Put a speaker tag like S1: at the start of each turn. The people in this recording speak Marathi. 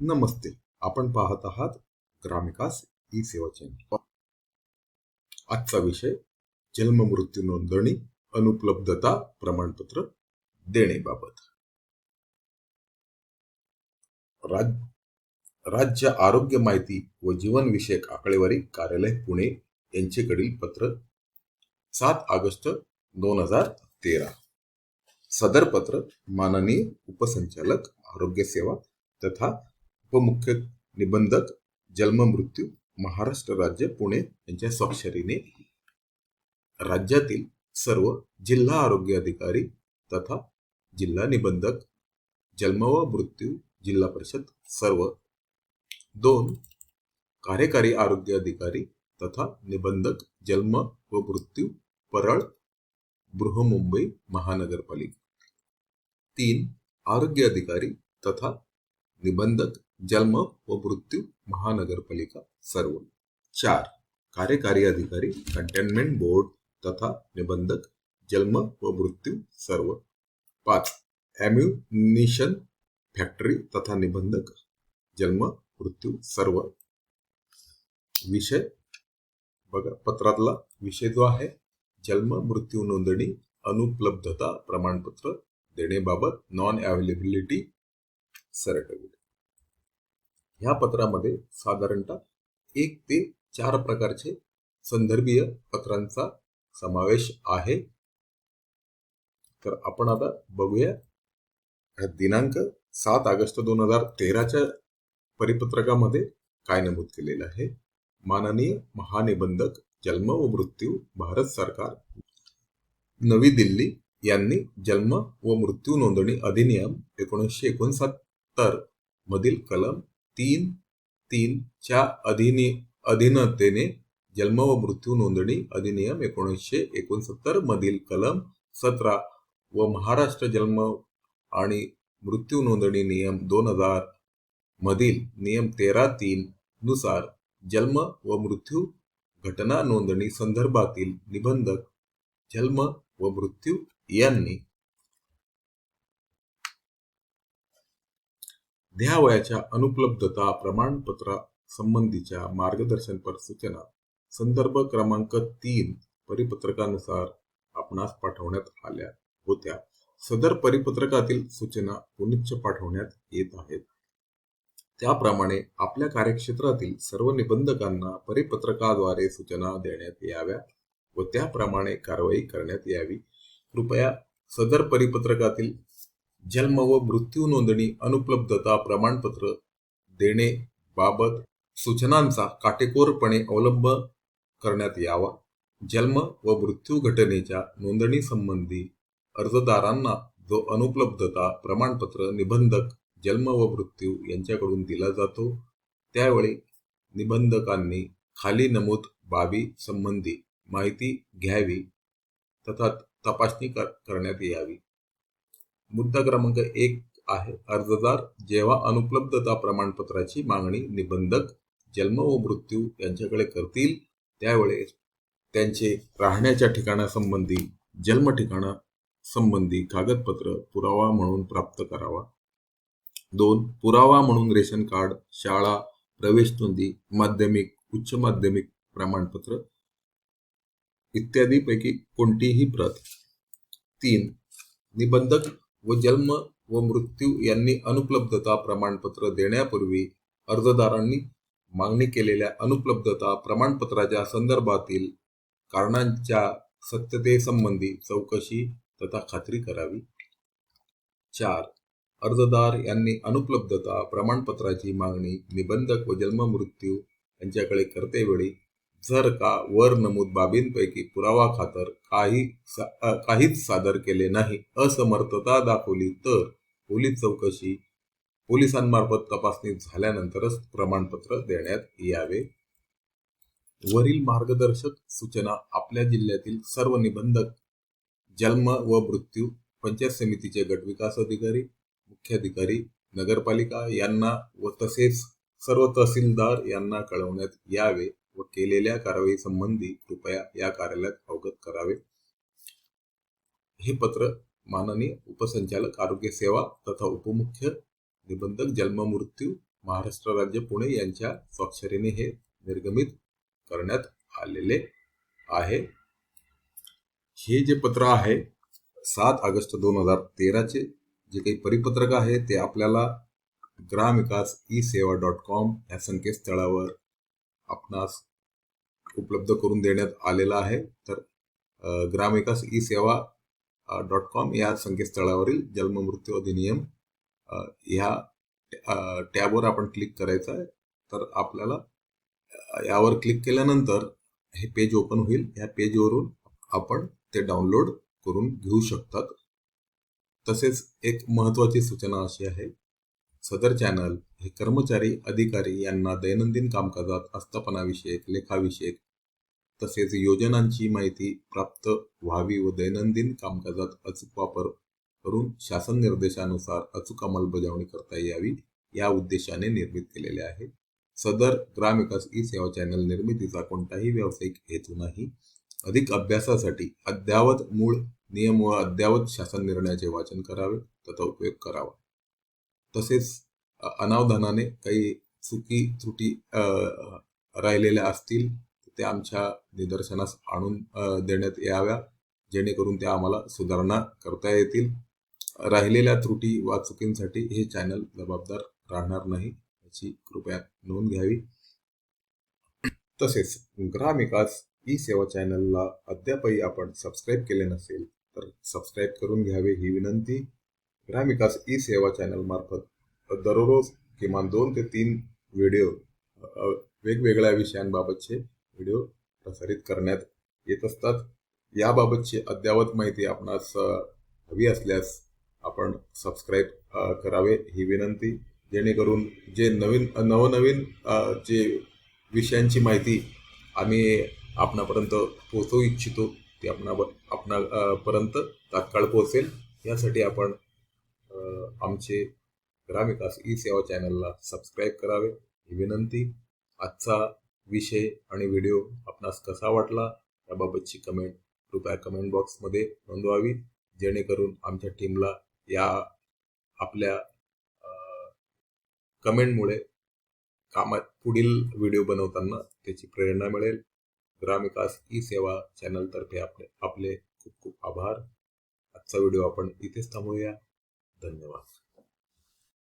S1: नमस्ते. आपण पाहत आहात ग्रामविकास ई सेवा चॅनल. आजचा विषय जन्म मृत्यू नोंदणी अनुपलब्धता प्रमाणपत्र देणेबाबत. राज राज्य आरोग्य माहिती व जीवन विषयक आकडेवारी कार्यालय पुणे यांचेकडील पत्र सात ऑगस्ट दोन हजार तेरा. सदर पत्र माननीय उपसंचालक आरोग्य सेवा तथा उपमुख्य निबंधक जन्म मृत्यू महाराष्ट्र राज्य पुणे यांच्या स्वाक्षरीने राज्यातील सर्व जिल्हा आरोग्य अधिकारी तथा जिल्हा निबंधक जन्म व मृत्यू जिल्हा परिषद सर्व दोन कार्यकारी आरोग्य अधिकारी तथा निबंधक जन्म व मृत्यू परळ बृहमुंबई महानगरपालिका तीन आरोग्य अधिकारी तथा निबंधक जन्म व मृत्यू महानगरपालिका सर्व. चार. कार्यकारी अधिकारी कंटेनमेंट बोर्ड तथा निबंधक जन्म व मृत्यू सर्व. पाच. ॲम्युनिशन फॅक्टरी तथा निबंधक जन्म मृत्यू सर्व. विषय बघा पत्रातला विषय जो आहे जन्म मृत्यू नोंदणी अनुपलब्धता प्रमाणपत्र देण्याबाबत नॉन अवेलेबिलिटी सर्टिफिकेट ह्या पत्रामध्ये साधारणतः एक ते चार प्रकारचे संदर्भीय पत्रांचा समावेश आहे. तर आपण आता बघूया. दिनांक सात ऑगस्ट दोन हजार तेराच्या परिपत्रकामध्ये काय नमूद केलेलं आहे? माननीय महानिबंधक जन्म व मृत्यू भारत सरकार नवी दिल्ली यांनी जन्म व मृत्यू नोंदणी अधिनियम एकोणीसशे एकोणसत्तर मधील कलम तीन तीनच्या अधिनि अधीनतेने जन्म व मृत्यू नोंदणी अधिनियम एकोणीसशे एकोणसत्तर मधील कलम सतरा व महाराष्ट्र जन्म आणि मृत्यू नोंदणी नियम दोन हजार मधील नियम तेरा तीन नुसार जन्म व मृत्यू घटना नोंदणी संदर्भातील निबंधक जन्म व मृत्यू यांनी द्यावयाच्या अनुपलब्धता प्रमाणपत्रा संबंधीच्या मार्गदर्शनपर सूचना. संदर्भ क्रमांक तीन परिपत्रकानुसार आपणास पाठवण्यात आल्या होत्या. सदर परिपत्रकातील सूचना पुनिच्छ पाठवण्यात येत आहेत. त्याप्रमाणे आपल्या कार्यक्षेत्रातील सर्व निबंधकांना परिपत्रकाद्वारे सूचना देण्यात याव्या व त्याप्रमाणे कारवाई करण्यात यावी. कृपया सदर परिपत्रकातील जन्म व मृत्यू नोंदणी अनुपलब्धता प्रमाणपत्र देणे बाबत सूचनांचा काटेकोरपणे अवलंब करण्यात यावा. जन्म व मृत्यू घटनेच्या नोंदणी संबंधी अर्जदारांना जो अनुपलब्धता प्रमाणपत्र निबंधक जन्म व मृत्यू यांच्याकडून दिला जातो त्यावेळी निबंधकांनी खाली नमूद बाबी संबंधी माहिती घ्यावी तथा तपासणी कर करण्यात यावी. मुद्दा क्रमांक एक आहे. अर्जदार जेव्हा अनुपलब्धता प्रमाणपत्राची मागणी निबंधक जन्म व मृत्यू यांच्याकडे करतील त्यावेळेस त्यांचे राहण्याच्या ठिकाणासंबंधी जन्म ठिकाणा संबंधी कागदपत्र पुरावा म्हणून प्राप्त करावा. दोन पुरावा म्हणून रेशन कार्ड शाळा प्रवेश नोंदी माध्यमिक उच्च माध्यमिक प्रमाणपत्र इत्यादी पैकी कोणतीही प्रत. तीन निबंधक व जन्म व मृत्यू यांनी अनुपलब्धता प्रमाणपत्र देण्यापूर्वी अर्जदारांनी मागणी केलेल्या अनुपलब्धता प्रमाणपत्राच्या संदर्भातील कारणांच्या सत्यतेसंबंधी चौकशी तथा खात्री करावी. चार अर्जदार यांनी अनुपलब्धता प्रमाणपत्राची मागणी निबंधक व जन्म मृत्यू यांच्याकडे करतेवेळी जर का वर नमूद बाबींपैकी पुरावा खातर काही काहीच सादर केले नाही असमर्थता दाखवली तर पोलीस चौकशी पोलिसांमार्फत तपासणी झाल्यानंतरच प्रमाणपत्र देण्यात यावे. वरील मार्गदर्शक सूचना आपल्या जिल्ह्यातील सर्व निबंधक जन्म व मृत्यू पंचायत समितीचे गटविकास अधिकारी मुख्याधिकारी नगरपालिका यांना व तसेच सर्व तहसीलदार यांना कळवण्यात यावे. व केलेल्या कारवाई संबंधी कृपया या कार्यालयात अवगत करावे. हे पत्र माननीय उपसंचालक आरोग्य सेवा तथा उपमुख्य निबंधक जन्म मृत्यू महाराष्ट्र राज्य पुणे यांच्या स्वाक्षरीने हे निर्गमित करण्यात आलेले आहे. हे जे पत्र आहे सात ऑगस्ट दोन हजार तेराचे जे काही परिपत्रक आहे ते आपल्याला ग्रामविकास ई सेवा डॉट कॉम या संकेतस्थळावर आपणास उपलब्ध करून देण्यात आलेला आहे. तर ग्रामविकास ई सेवा डॉट कॉम या संकेतस्थळावरील जन्ममृत्यू अधिनियम ह्या टॅबवर आपण क्लिक करायचं आहे. तर आपल्याला यावर क्लिक केल्यानंतर हे पेज ओपन होईल. या पेजवरून आपण ते डाउनलोड करून घेऊ शकतात. तसेच एक महत्त्वाची सूचना अशी आहे सदर चॅनल हे कर्मचारी अधिकारी यांना दैनंदिन कामकाजात आस्थापनाविषयक लेखाविषयक तसेच योजनांची माहिती प्राप्त व्हावी व दैनंदिन कामकाजात अचूक वापर करून शासन निर्देशानुसार अचूक अंमलबजावणी करता यावी या उद्देशाने निर्मित केलेले आहे. सदर ग्रामविकास ई सेवा चॅनल निर्मितीचा कोणताही व्यावसायिक हेतू नाही. अधिक अभ्यासासाठी अद्यावत मूळ नियम व अद्यावत शासन निर्णयाचे वाचन करावे तथा उपयोग करावा. तसेच अनावधानाने काही चुकी त्रुटी राहिलेल्या असतील ते त्या आमच्या निदर्शनास आणून देण्यात याव्या जेणेकरून त्या आम्हाला सुधारणा करता येतील. राहिलेल्या त्रुटी वा चुकींसाठी हे चॅनल जबाबदार राहणार नाही याची कृपया नोंद घ्यावी. तसेच ग्रामविकास ई सेवा चॅनलला अद्यापही आपण सबस्क्राईब केले नसेल तर सबस्क्राईब करून घ्यावे ही विनंती. ग्रामविकास ई सेवा चॅनल मार्फत दररोज किमान दोन ते तीन व्हिडिओ वेगवेगळ्या विषयांबाबतचे व्हिडिओ प्रसारित करण्यात येत असतात. याबाबतची अद्ययावत माहिती आपणास हवी असल्यास आपण सबस्क्राईब करावे ही विनंती. जेणेकरून जे नवीन नवनवीन जे विषयांची माहिती आम्ही आपणापर्यंत पोहोचवू इच्छितो ती आपणा आपणापर्यंत तात्काळ पोहोचेल. यासाठी आपण आमचे ग्रामविकास ई सेवा चॅनलला सबस्क्राईब करावे. ही विनंती आजचा विषय आणि व्हिडिओ आपणास कसा वाटला याबाबतची कमेंट कृपया कमेंट बॉक्समध्ये नोंदवावी. जेणेकरून आमच्या टीमला या आपल्या कमेंटमुळे कामात पुढील व्हिडिओ बनवताना त्याची प्रेरणा मिळेल. ग्रामविकास ई सेवा चॅनलतर्फे आपले आपले खूप खूप आभार. आजचा व्हिडिओ आपण इथेच थांबवूया धन्यवाद.